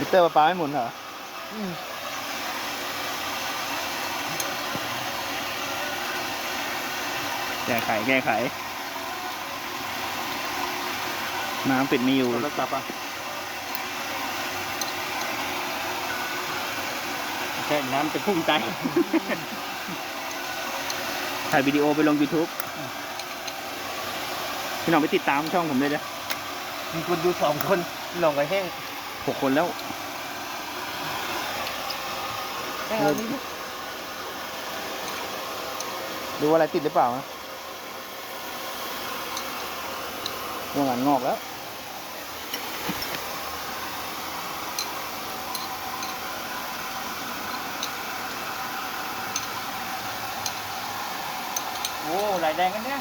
มิเตอร์ปลาปลาไม่หมุนเหรออืมแก้ไข แก้ไข น้ำปิดไม่อยู่แล้วจับอะแค่น้ำจะพุ่งใจถ่ายวิดีโอไปลง YouTube พี่น้องไปติดตามช่องผมเลยนะมีคนดูสองคนลองกับแห้ง หกคนแล้วแห้งเอานี้ดิดูอะไรติดหรือเปล่านะวงงานงอกแล้ว โอ้ไหลแดงกันเนี่ย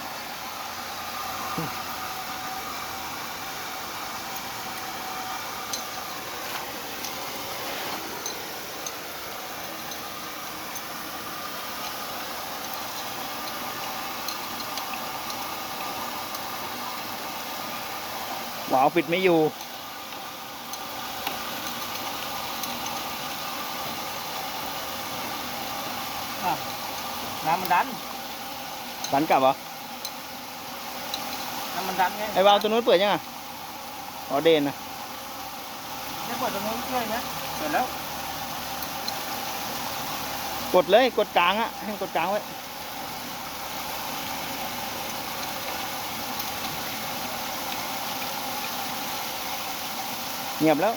วาล์วปิดไม่อยู่อะน้ำมันดัน ดันกลับเหรอ น้ำมันดันไง ไอ้วาล์วตัวนู้นเปิดยังอะอ๋อเดนนะไม่เปิดตรงนู้นช่วยนะเปิดแล้ว กดเลย กดกลางอะ ให้กดกลางไว้ เงียบแล้ว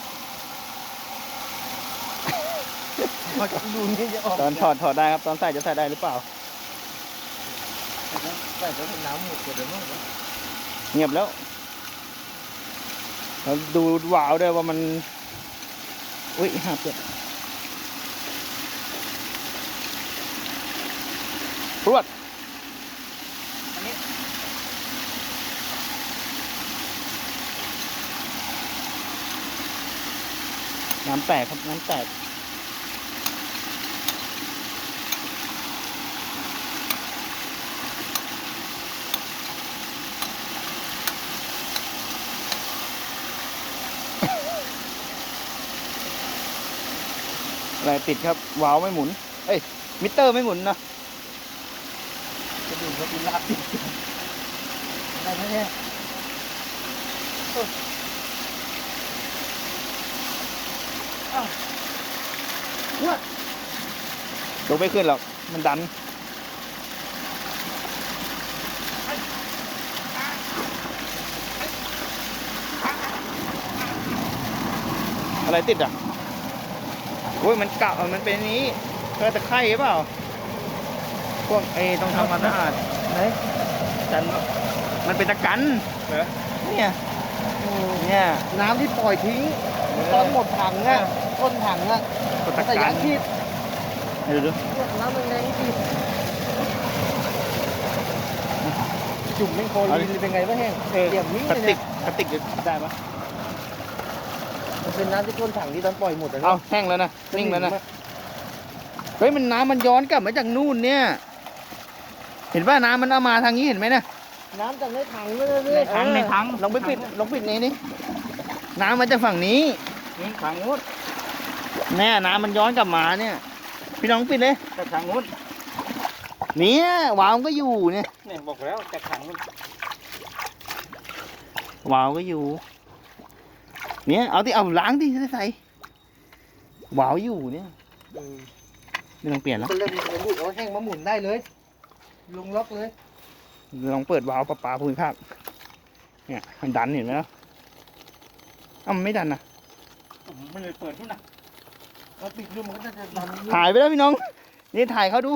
พอจะดูนี่จะออกตอนถอดถอดได้ครับ ตอนใส่จะใส่ได้หรือเปล่า ใส่แล้วน้ำหมดเดี๋ยวนู้นเงียบแล้วเราดูวาล์วด้วยว่ามัน อุ้ยหักเลยรวด อันนี้ น้ำแตกครับ น้ำแตกอะไรติดครับวาล์วไม่หมุน เอ้ย มิเตอร์ไม่หมุนนะจะดูว่าเป็นลาบติดได้ไหมเนี่ยเอออ้า วเว้ยลงไม่ขึ้นหรอก มันดัน อะไรติดอะโอ้ยมันเกามันเป็นอันนี้เธอตะไคร่หรือเปล่า พวกไอ้ต้องทำความสะอาดไหนจันมันเป็นตะกันเหรอเนี่ย เนี่ย น้ำที่ปล่อยทิ้ง ตอนหมดถังอะ ก้นถังอะก็ตะแต่กัยานงที่เดี๋ยวดูน้ำแรงๆที่จุ่มแม่งโคลีนเป็นไงวะแห้งเออเดี่ยมนี้พลาสเลยติกเนี่ยพลาสติกได้ปะมันเป็นน้ำที่ก้นถังที่ตอนปล่อยหมดอะเอาแห้งแล้วนะนิ่งแล้วนะเฮ้ยมันน้ำมันย้อนกลับมาจากนู่นเนี่ย เห็นป่ะน้ำมันเอามาทางนี้เห็นไหมนะน้ำจากในถังไม่ได้เลยลองไปปิดลองปิดนี้นี่น้ำมาจากฝั่งนี้นี่ถังนู้น แน่น้ำมันย้อนกลับมาเนี่ย พี่น้องปิดเลยจากถังนู้นเนี่ยวาล์วก็อยู่เนี่ยเนี่ยบอกแล้วจากถังนู้นวาล์วก็อยู่ เนี่ยเอาที่เอาล้างที่จะได้ใส่วาล์วอยู่เนี่ยเออไม่ต้องเปลี่ยนแล้วก็เริ่มมีลูกเอาแห้งมาหมุนได้เลย ลงล็อกเลยลองเปิดวาล์วประปาภูมิภาคเนี่ยมันดันเห็นไหมล่ะเอ้ามันไม่ดันนะผมไม่เลยเปิดทุกนะ หายไปแล้วพี่น้อง นี่ถ่ายเขาดู